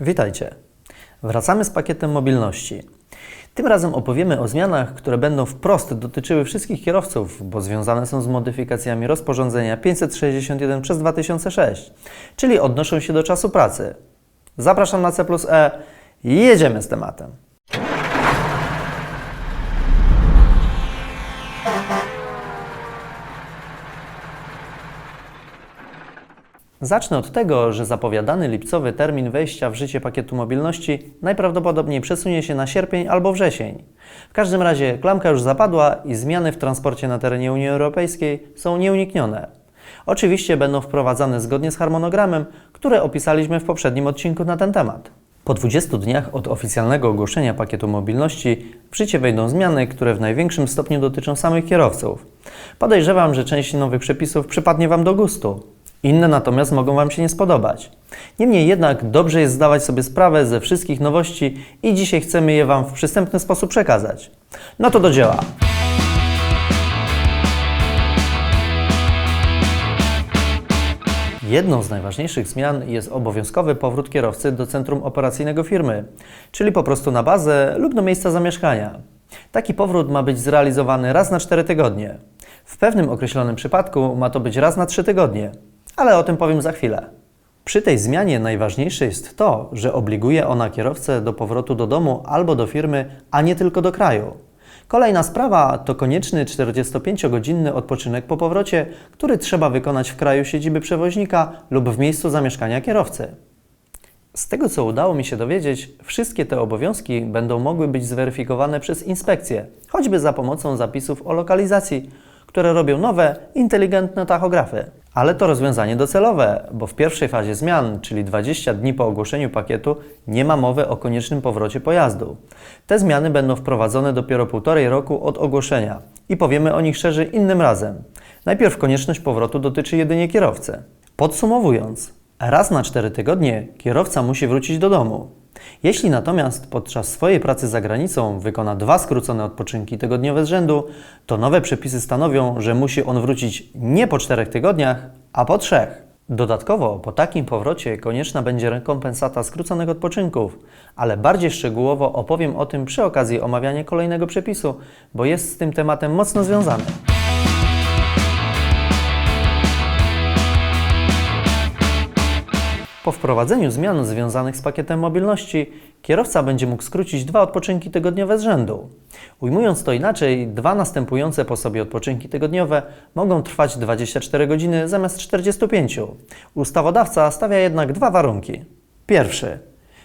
Witajcie. Wracamy z pakietem mobilności. Tym razem opowiemy o zmianach, które będą wprost dotyczyły wszystkich kierowców, bo związane są z modyfikacjami rozporządzenia 561 przez 2006, czyli odnoszą się do czasu pracy. Zapraszam na C plus E i jedziemy z tematem. Zacznę od tego, że zapowiadany lipcowy termin wejścia w życie pakietu mobilności najprawdopodobniej przesunie się na sierpień albo wrzesień. W każdym razie klamka już zapadła i zmiany w transporcie na terenie Unii Europejskiej są nieuniknione. Oczywiście będą wprowadzane zgodnie z harmonogramem, które opisaliśmy w poprzednim odcinku na ten temat. Po 20 dniach od oficjalnego ogłoszenia pakietu mobilności w życie wejdą zmiany, które w największym stopniu dotyczą samych kierowców. Podejrzewam, że część nowych przepisów przypadnie Wam do gustu. Inne natomiast mogą Wam się nie spodobać. Niemniej jednak dobrze jest zdawać sobie sprawę ze wszystkich nowości i dzisiaj chcemy je Wam w przystępny sposób przekazać. No to do dzieła. Jedną z najważniejszych zmian jest obowiązkowy powrót kierowcy do centrum operacyjnego firmy, czyli po prostu na bazę lub do miejsca zamieszkania. Taki powrót ma być zrealizowany raz na 4 tygodnie. W pewnym określonym przypadku ma to być raz na 3 tygodnie, ale o tym powiem za chwilę. Przy tej zmianie najważniejsze jest to, że obliguje ona kierowcę do powrotu do domu albo do firmy, a nie tylko do kraju. Kolejna sprawa to konieczny 45-godzinny odpoczynek po powrocie, który trzeba wykonać w kraju siedziby przewoźnika lub w miejscu zamieszkania kierowcy. Z tego co udało mi się dowiedzieć, wszystkie te obowiązki będą mogły być zweryfikowane przez inspekcję, choćby za pomocą zapisów o lokalizacji, które robią nowe, inteligentne tachografy. Ale to rozwiązanie docelowe, bo w pierwszej fazie zmian, czyli 20 dni po ogłoszeniu pakietu, nie ma mowy o koniecznym powrocie pojazdu. Te zmiany będą wprowadzone dopiero półtorej roku od ogłoszenia i powiemy o nich szerzej innym razem. Najpierw konieczność powrotu dotyczy jedynie kierowcy. Podsumowując, raz na 4 tygodnie kierowca musi wrócić do domu. Jeśli natomiast podczas swojej pracy za granicą wykona dwa skrócone odpoczynki tygodniowe z rzędu, to nowe przepisy stanowią, że musi on wrócić nie po czterech tygodniach, a po trzech. Dodatkowo po takim powrocie konieczna będzie rekompensata skróconych odpoczynków, ale bardziej szczegółowo opowiem o tym przy okazji omawiania kolejnego przepisu, bo jest z tym tematem mocno związany. Po wprowadzeniu zmian związanych z pakietem mobilności, kierowca będzie mógł skrócić dwa odpoczynki tygodniowe z rzędu. Ujmując to inaczej, dwa następujące po sobie odpoczynki tygodniowe mogą trwać 24 godziny zamiast 45. Ustawodawca stawia jednak dwa warunki. Pierwszy.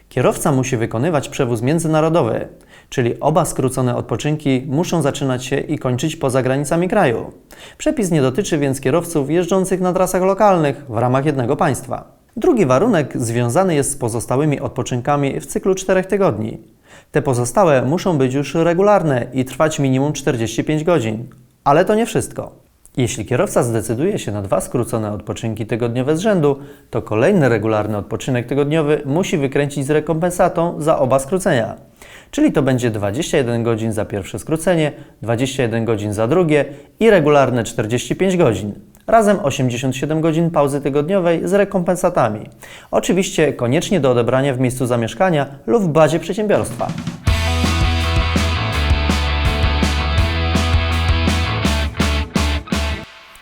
Kierowca musi wykonywać przewóz międzynarodowy, czyli oba skrócone odpoczynki muszą zaczynać się i kończyć poza granicami kraju. Przepis nie dotyczy więc kierowców jeżdżących na trasach lokalnych w ramach jednego państwa. Drugi warunek związany jest z pozostałymi odpoczynkami w cyklu 4 tygodni. Te pozostałe muszą być już regularne i trwać minimum 45 godzin. Ale to nie wszystko. Jeśli kierowca zdecyduje się na dwa skrócone odpoczynki tygodniowe z rzędu, to kolejny regularny odpoczynek tygodniowy musi wykręcić z rekompensatą za oba skrócenia. Czyli to będzie 21 godzin za pierwsze skrócenie, 21 godzin za drugie i regularne 45 godzin. Razem 87 godzin pauzy tygodniowej z rekompensatami. Oczywiście koniecznie do odebrania w miejscu zamieszkania lub w bazie przedsiębiorstwa.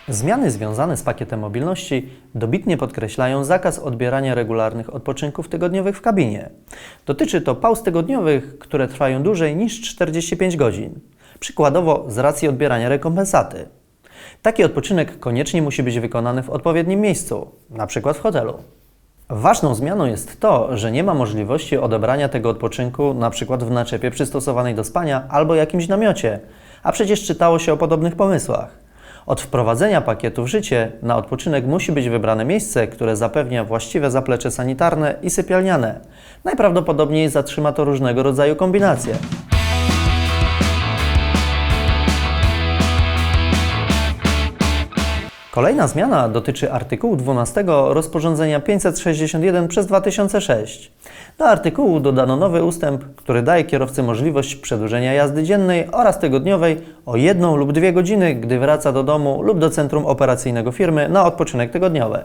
Zmiany związane z pakietem mobilności dobitnie podkreślają zakaz odbierania regularnych odpoczynków tygodniowych w kabinie. Dotyczy to pauz tygodniowych, które trwają dłużej niż 45 godzin. Przykładowo z racji odbierania rekompensaty. Taki odpoczynek koniecznie musi być wykonany w odpowiednim miejscu, np. w hotelu. Ważną zmianą jest to, że nie ma możliwości odebrania tego odpoczynku np. w naczepie przystosowanej do spania albo jakimś namiocie, a przecież czytało się o podobnych pomysłach. Od wprowadzenia pakietu w życie na odpoczynek musi być wybrane miejsce, które zapewnia właściwe zaplecze sanitarne i sypialniane. Najprawdopodobniej zatrzyma to różnego rodzaju kombinacje. Kolejna zmiana dotyczy artykułu 12 rozporządzenia 561 przez 2006. Do artykułu dodano nowy ustęp, który daje kierowcy możliwość przedłużenia jazdy dziennej oraz tygodniowej o jedną lub dwie godziny, gdy wraca do domu lub do centrum operacyjnego firmy na odpoczynek tygodniowy.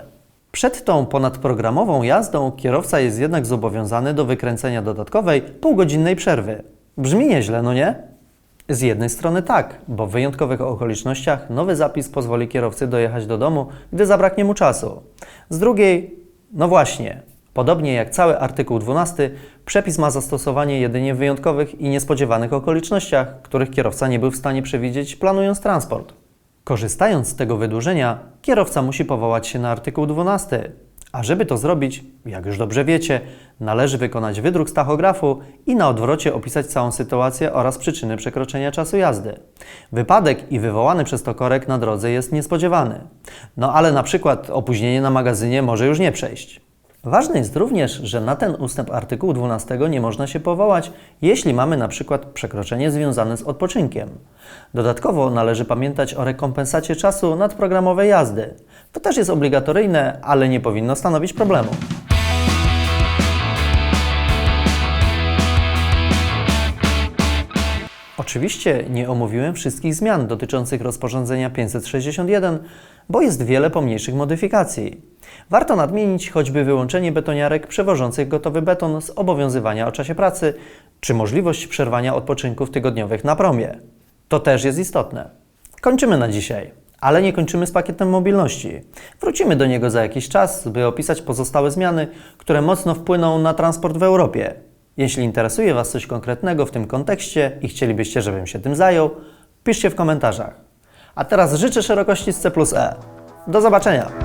Przed tą ponadprogramową jazdą kierowca jest jednak zobowiązany do wykręcenia dodatkowej półgodzinnej przerwy. Brzmi nieźle, no nie? Z jednej strony tak, bo w wyjątkowych okolicznościach nowy zapis pozwoli kierowcy dojechać do domu, gdy zabraknie mu czasu. Z drugiej, no właśnie, podobnie jak cały artykuł 12, przepis ma zastosowanie jedynie w wyjątkowych i niespodziewanych okolicznościach, których kierowca nie był w stanie przewidzieć, planując transport. Korzystając z tego wydłużenia, kierowca musi powołać się na artykuł 12. A żeby to zrobić, jak już dobrze wiecie, należy wykonać wydruk z tachografu i na odwrocie opisać całą sytuację oraz przyczyny przekroczenia czasu jazdy. Wypadek i wywołany przez to korek na drodze jest niespodziewany. No ale na przykład opóźnienie na magazynie może już nie przejść. Ważne jest również, że na ten ustęp artykułu 12 nie można się powołać, jeśli mamy na przykład przekroczenie związane z odpoczynkiem. Dodatkowo należy pamiętać o rekompensacie czasu nadprogramowej jazdy. To też jest obligatoryjne, ale nie powinno stanowić problemu. Oczywiście nie omówiłem wszystkich zmian dotyczących rozporządzenia 561, bo jest wiele pomniejszych modyfikacji. Warto nadmienić choćby wyłączenie betoniarek przewożących gotowy beton z obowiązywania o czasie pracy, czy możliwość przerwania odpoczynków tygodniowych na promie. To też jest istotne. Kończymy na dzisiaj, ale nie kończymy z pakietem mobilności. Wrócimy do niego za jakiś czas, by opisać pozostałe zmiany, które mocno wpłyną na transport w Europie. Jeśli interesuje Was coś konkretnego w tym kontekście i chcielibyście, żebym się tym zajął, piszcie w komentarzach. A teraz życzę szerokości z C plus E. Do zobaczenia!